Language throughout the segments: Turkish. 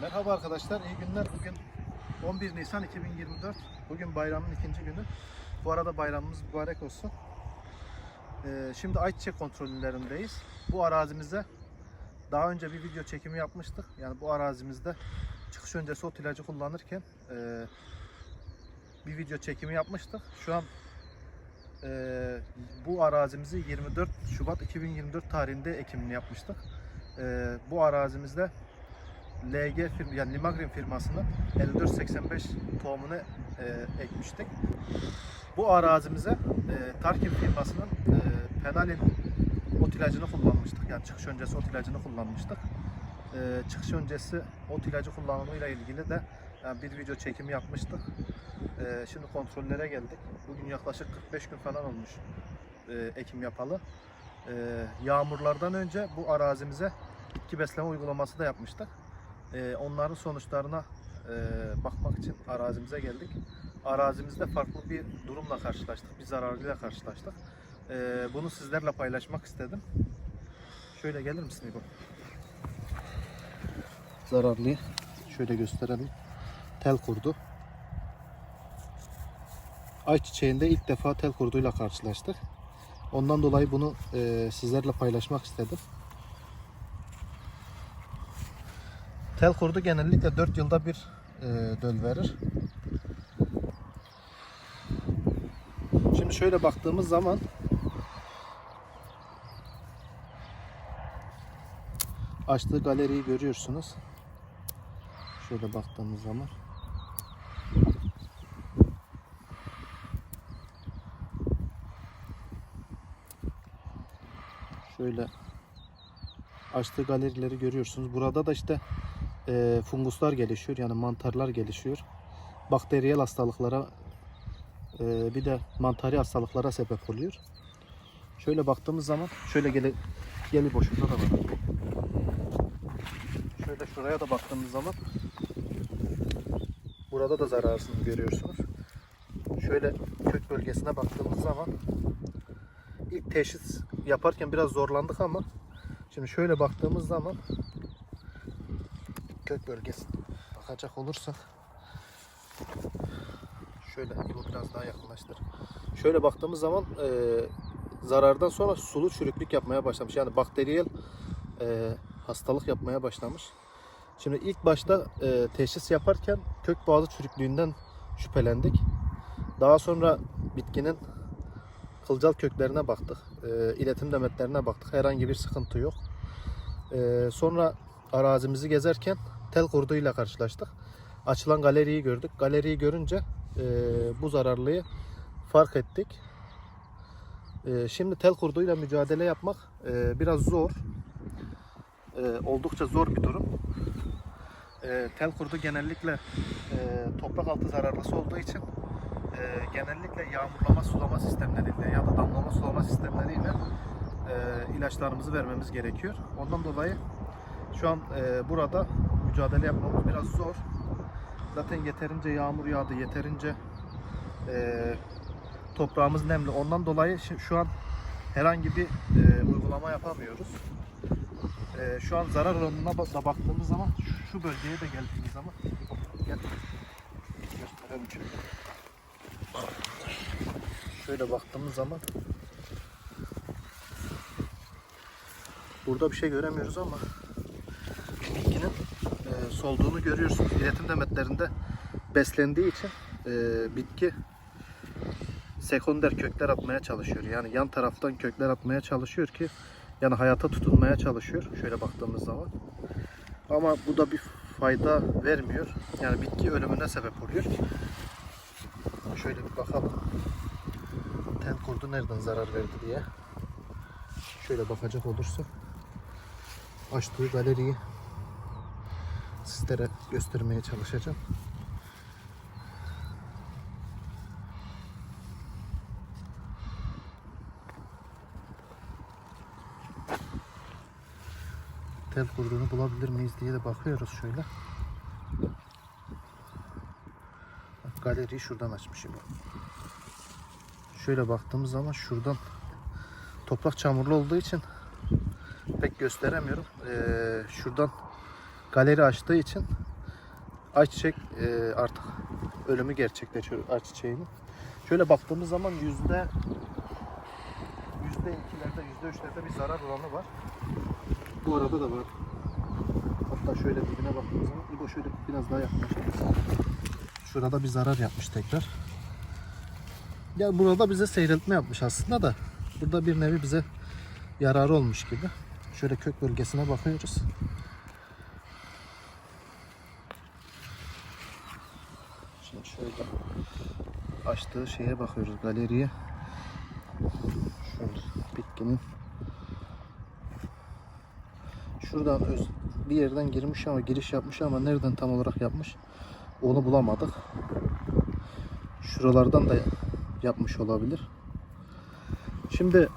Merhaba arkadaşlar, iyi günler. Bugün 11 Nisan 2024. Bugün bayramın ikinci günü. Bu arada bayramımız mübarek olsun. Ee, şimdi ayçiçek kontrollerindeyiz. Bu arazimizde daha önce bir video çekimi yapmıştık. Yani bu arazimizde çıkış öncesi ot ilacı kullanırken e, bir video çekimi yapmıştık. Şu an e, bu arazimizi 24 Şubat 2024 tarihinde ekimini yapmıştık. E, bu arazimizde LG firma yani Limagrin firmasının 5485 tohumunu e, ekmiştik. Bu arazimize e, Tarkin firmasının e, Penalin ot ilacını kullanmıştık. Yani çıkış öncesi ot ilacını kullanmıştık. E, çıkış öncesi ot ilacı kullanımıyla ilgili de yani bir video çekimi yapmıştık. E, şimdi kontrollere geldik. Bugün yaklaşık 45 gün falan olmuş e, ekim yapalı. E, yağmurlardan önce bu arazimize bitki besleme uygulaması da yapmıştık. Ee, onların sonuçlarına e, bakmak için arazimize geldik. Arazimizde farklı bir durumla karşılaştık, bir zararlıyla karşılaştık. Ee, bunu sizlerle paylaşmak istedim. Şöyle gelir misin İbo? Zararlıyı şöyle gösterelim. Tel kurdu. Ayçiçeğinde ilk defa tel kurduyla karşılaştık. Ondan dolayı bunu e, sizlerle paylaşmak istedim. Tel kurdu genellikle 4 yılda bir e, döl verir. Şimdi şöyle baktığımız zaman açtığı galeriyi görüyorsunuz. Şöyle baktığımız zaman. Şöyle açtığı galerileri görüyorsunuz. Burada da işte e, funguslar gelişiyor yani mantarlar gelişiyor. Bakteriyel hastalıklara e, bir de mantari hastalıklara sebep oluyor. Şöyle baktığımız zaman şöyle gele, geli boşluğunda da var. Şöyle şuraya da baktığımız zaman burada da zararsını görüyorsunuz. Şöyle kök bölgesine baktığımız zaman ilk teşhis yaparken biraz zorlandık ama şimdi şöyle baktığımız zaman kök bölgesine bakacak olursak şöyle bu biraz daha yakınlaştır. Şöyle baktığımız zaman e, zarardan sonra sulu çürüklük yapmaya başlamış. Yani bakteriyel e, hastalık yapmaya başlamış. Şimdi ilk başta e, teşhis yaparken kök boğazı çürüklüğünden şüphelendik. Daha sonra bitkinin kılcal köklerine baktık. E, iletim demetlerine baktık. Herhangi bir sıkıntı yok. E, sonra arazimizi gezerken tel kurduyla karşılaştık. Açılan galeriyi gördük. Galeriyi görünce e, bu zararlıyı fark ettik. E, şimdi tel kurduyla mücadele yapmak e, biraz zor. E, oldukça zor bir durum. E, tel kurdu genellikle e, toprak altı zararlısı olduğu için e, genellikle yağmurlama sulama sistemleriyle ya da damlama sulama sistemleriyle e, ilaçlarımızı vermemiz gerekiyor. Ondan dolayı şu an e, burada mücadele yapmamız biraz zor. Zaten yeterince yağmur yağdı, yeterince e, toprağımız nemli. Ondan dolayı şu an herhangi bir e, uygulama yapamıyoruz. E, şu an zarar oranına da baktığımız zaman şu, şu bölgeye de geldiğimiz zaman gel gösterelim şöyle. Baktığımız zaman burada bir şey göremiyoruz ama solduğunu görüyorsunuz. İletim demetlerinde beslendiği için e, bitki sekonder kökler atmaya çalışıyor. Yani yan taraftan kökler atmaya çalışıyor ki yani hayata tutunmaya çalışıyor. Şöyle baktığımız zaman. Ama bu da bir fayda vermiyor. Yani bitki ölümüne sebep oluyor. Şöyle bir bakalım. Tel kurdu nereden zarar verdi diye. Şöyle bakacak olursak açtığı galeriyi sizlere göstermeye çalışacağım. Tel kurduğunu bulabilir miyiz diye de bakıyoruz şöyle. Galeriyi şuradan açmışım. Şöyle baktığımız zaman şuradan toprak çamurlu olduğu için pek gösteremiyorum. Ee, şuradan galeri açtığı için ayçiçek e, artık ölümü gerçekleşiyor ayçiçeğinin. Şöyle baktığımız zaman yüzde yüzde ikilerde, yüzde üçlerde bir zarar oranı var. Bu arada da var. Hatta şöyle dibine baktığımız zaman İbo şöyle biraz daha yaklaşabilirsin. Şurada bir zarar yapmış tekrar. Ya burada bize seyreltme yapmış aslında da. Burada bir nevi bize yararı olmuş gibi. Şöyle kök bölgesine bakıyoruz. Şimdi şöyle açtığı şeye bakıyoruz galeriye. Şöyle bitkinin şuradan öz, bir yerden girmiş ama giriş yapmış ama nereden tam olarak yapmış onu bulamadık. Şuralardan da yapmış olabilir. Şimdi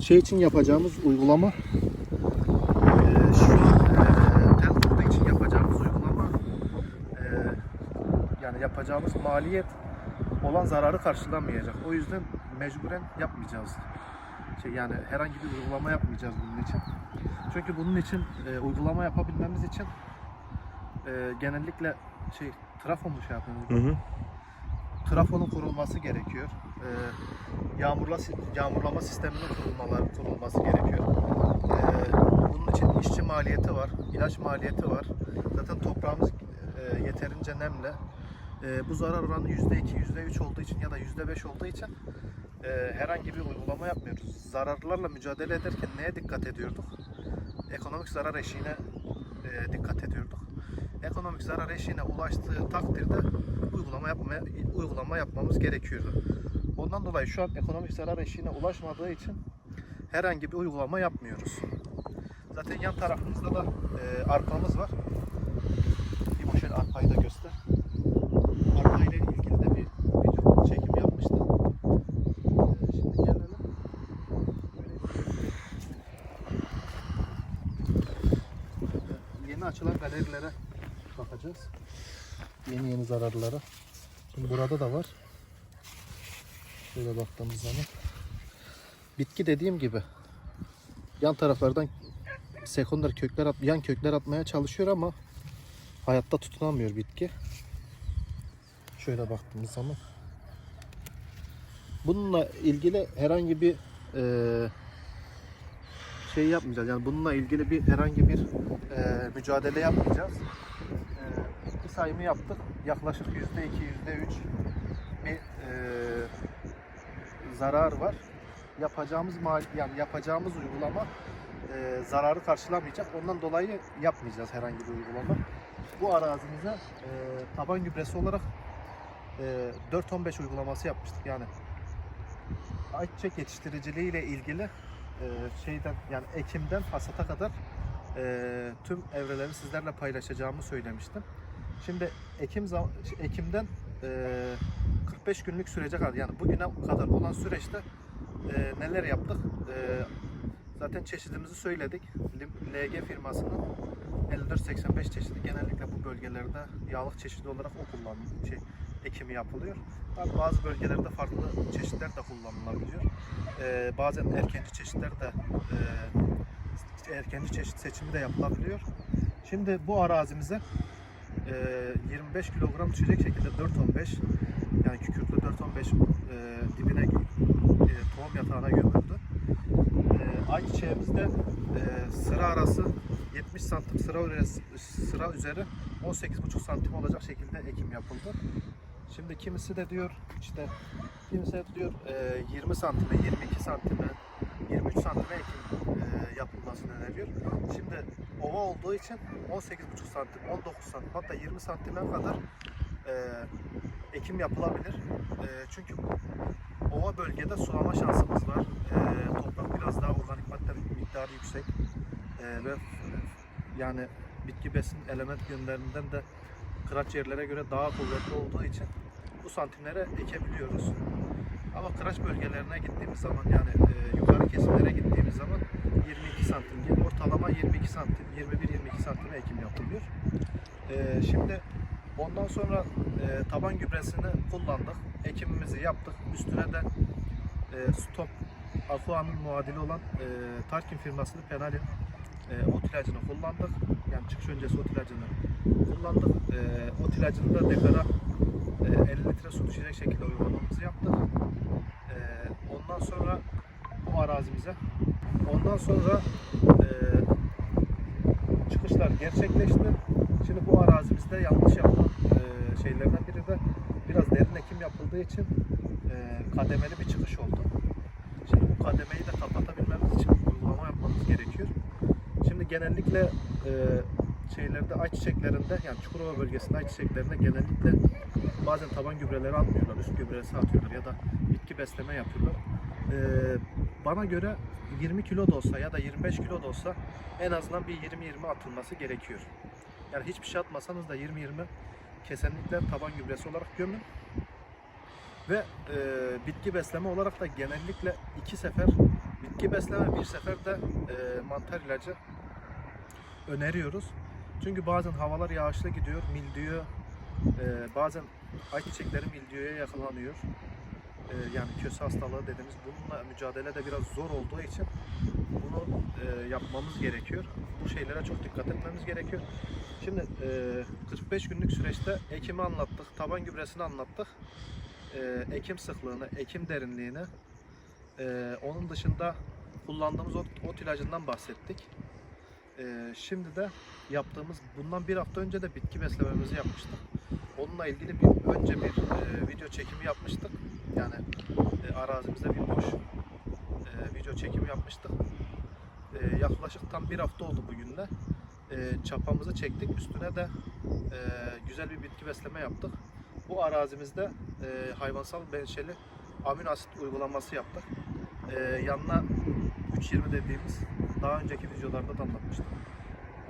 şey için yapacağımız uygulama eee, şu eee, tel kurdu için yapacağımız uygulama eee, yani yapacağımız maliyet olan zararı karşılamayacak. O yüzden mecburen yapmayacağız. Şey yani herhangi bir uygulama yapmayacağız bunun için. Çünkü bunun için eee, uygulama yapabilmemiz için eee, genellikle şey trafo mu şey yapıyoruz? Hı hı. trafonun kurulması gerekiyor. Ee, yağmurla yağmurlama sisteminin kurulmaları kurulması gerekiyor. Ee, bunun için işçi maliyeti var, ilaç maliyeti var. Zaten toprağımız e, yeterince nemli. Ee, bu zarar oranı %2, %3 olduğu için ya da %5 olduğu için e, herhangi bir uygulama yapmıyoruz. Zararlarla mücadele ederken neye dikkat ediyorduk? Ekonomik zarar eşiğine e, dikkat ediyorduk. Ekonomik zarar eşiğine ulaştığı takdirde uygulama yapmaya uygulama yapmamız gerekiyordu. Ondan dolayı şu an ekonomik zarar eşiğine ulaşmadığı için herhangi bir uygulama yapmıyoruz. Zaten yan tarafımızda da e, arpamız var. Bir şöyle arpayı da göster. Arpa ile ilgili de bir video çekim yapmıştık. E, şimdi gelelim. E, Yeni açılan galerilere bakacağız. Yeni yeni zararlara. Şimdi burada da var. Şöyle baktığımız zaman. Bitki dediğim gibi yan taraflardan sekonder kökler at, yan kökler atmaya çalışıyor ama hayatta tutunamıyor bitki. Şöyle baktığımız zaman. Bununla ilgili herhangi bir eee, şey yapmayacağız. Yani bununla ilgili bir herhangi bir eee, mücadele yapmayacağız. Eee, bitki sayımı yaptık. Yaklaşık yüzde iki, yüzde üç bir eee, zarar var. Yapacağımız mal yani yapacağımız uygulama eee, zararı karşılamayacak. Ondan dolayı yapmayacağız herhangi bir uygulama. Bu arazimize eee, taban gübresi olarak eee 4-15 uygulaması yapmıştık. Yani ayçiçek yetiştiriciliği ile ilgili eee, şeyden yani Ekim'den hasata kadar eee, tüm evreleri sizlerle paylaşacağımı söylemiştim. Şimdi Ekim Ekim'den eee, 45 günlük sürece kadar yani bugüne kadar olan süreçte eee, neler yaptık? Eee, zaten çeşidimizi söyledik. LG firmasının 5485 çeşidi genellikle bu bölgelerde yağlık çeşidi olarak o kullanılıyor. Şey, ekimi yapılıyor. Bazı bölgelerde farklı çeşitler de kullanılabiliyor. Eee, bazen erkenci çeşitler de eee erkenci çeşit seçimi de yapılabiliyor. Şimdi bu arazimize eee, 25 kilogram düşecek şekilde 4.15 yani kükürtlü 4.15 eee dibine eee, tohum yatağına gömüldü. Eee ayçiçeğimizde eee, sıra arası 70 santim sıra üzeri, sıra üzeri 18,5 santim olacak şekilde ekim yapıldı. Şimdi kimisi de diyor işte kimisi de diyor eee, 20 santime, 22 santime, 23 santime ekim yapılmasını öneriyor. Şimdi ova olduğu için 18,5 santim, 19 santim hatta 20 santime kadar eee, ekim yapılabilir. Eee, çünkü ova bölgede sulama şansımız var. Eee, toprak biraz daha organik madde miktarı yüksek. Eee, ve yani bitki besin element yönlerinden de kıraç yerlere göre daha kuvvetli olduğu için bu santimlere ekebiliyoruz. Ama kıraç bölgelerine gittiğimiz zaman yani e, yukarı kesimlere gittiğimiz zaman 22 santim ortalama 22 santim 21-22 santime ekim yapılıyor. E, şimdi ondan sonra e, taban gübresini kullandık. Ekimimizi yaptık. Üstüne de e, stop Aqua'nın muadili olan e, Tarkin firmasının Penalin e, ot ilacını kullandık. Yani çıkış öncesi ot ilacını kullandık. E, ot ilacını da dekara e, 50 litre su düşecek şekilde uygulamamızı yaptık. E, ondan sonra bu arazimize ondan sonra e, çıkışlar gerçekleşti. Şimdi bu arazimizde yanlış yapılan e, şeylerden biri de biraz derin ekim yapıldığı için e, kademeli bir çıkış oldu. Şimdi bu kademeyi de kapatabilmemiz için uygulama yapmamız gerekiyor. Şimdi genellikle e, şeylerde ayçiçeklerinde yani Çukurova bölgesinde ayçiçeklerinde genellikle bazen taban gübreleri atmıyorlar, üst gübresi atıyorlar ya da bitki besleme yapıyorlar. E, bana göre 20 kilo da olsa ya da 25 kilo da olsa en azından bir 20-20 atılması gerekiyor. Yani hiçbir şey atmasanız da 20-20 kesinlikle taban gübresi olarak gömün. Ve e, bitki besleme olarak da genellikle iki sefer bitki besleme bir sefer de e, mantar ilacı öneriyoruz. Çünkü bazen havalar yağışlı gidiyor, mildiyo, e, bazen ayçiçekleri mildiyoya yakalanıyor. E, yani köse hastalığı dediğimiz bununla mücadele de biraz zor olduğu için bunu e, yapmamız gerekiyor. Bu şeylere çok dikkat etmemiz gerekiyor. Şimdi e, 45 günlük süreçte ekimi anlattık, taban gübresini anlattık e, ekim sıklığını, ekim derinliğini, e, onun dışında kullandığımız ot, ot ilacından bahsettik. E, şimdi de yaptığımız, bundan bir hafta önce de bitki beslememizi yapmıştık. Onunla ilgili bir önce bir e, video çekimi yapmıştık. Yani e, arazimizde bir boş e, video çekimi yapmıştık. E, yaklaşık tam bir hafta oldu bugün de. E, çapamızı çektik. Üstüne de e, güzel bir bitki besleme yaptık. Bu arazimizde e, hayvansal benşeli amino asit uygulaması yaptık. E, yanına 3.20 dediğimiz daha önceki videolarda da anlatmıştım.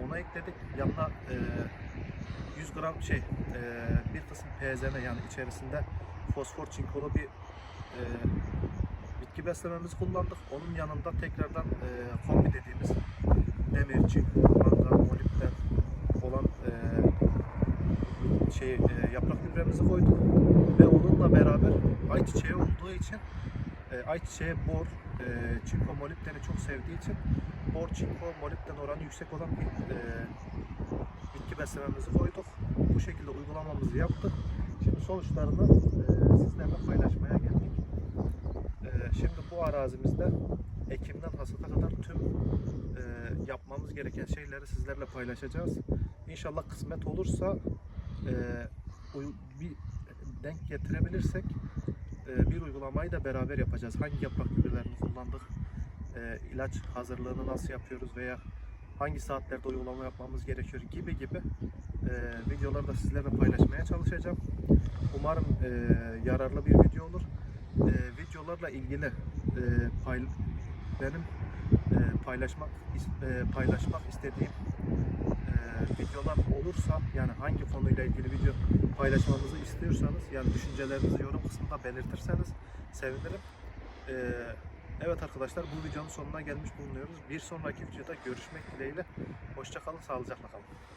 Ona ekledik. Yanına e, 100 gram şey e, bir kısım PZN yani içerisinde fosfor çinkolu bir e, bitki beslememizi kullandık. Onun yanında tekrardan e, kombi dediğimiz demir, çinko, mangan, molibden olan e, şey e, yaprak gübremizi koyduk ve onunla beraber ayçiçeği olduğu için e, ayçiçeği bor, e, çinko molibdeni çok sevdiği için bor, çinko, molibden oranı yüksek olan bir e, bitki beslememizi koyduk. Bu şekilde uygulamamızı yaptık. Şimdi sonuçlarını sizlerle paylaşmaya geldik. E, şimdi bu arazimizde Ekim'den hasata kadar tüm e, yapmamız gereken şeyleri sizlerle paylaşacağız. İnşallah kısmet olursa e, bir denk getirebilirsek e, bir uygulamayı da beraber yapacağız. Hangi yaprak gübrelerini kullandık, e, ilaç hazırlığını nasıl yapıyoruz veya hangi saatlerde uygulama yapmamız gerekiyor gibi gibi e, videoları da sizlerle paylaşmaya çalışacağım. Umarım e, yararlı bir video olur. E, videolarla ilgili e, pay, benim e, paylaşmak e, paylaşmak istediğim e, videolar olursa yani hangi konuyla ilgili video paylaşmamızı istiyorsanız yani düşüncelerinizi yorum kısmında belirtirseniz sevinirim. E, evet arkadaşlar bu videonun sonuna gelmiş bulunuyoruz. Bir sonraki videoda görüşmek dileğiyle. Hoşçakalın, sağlıcakla kalın.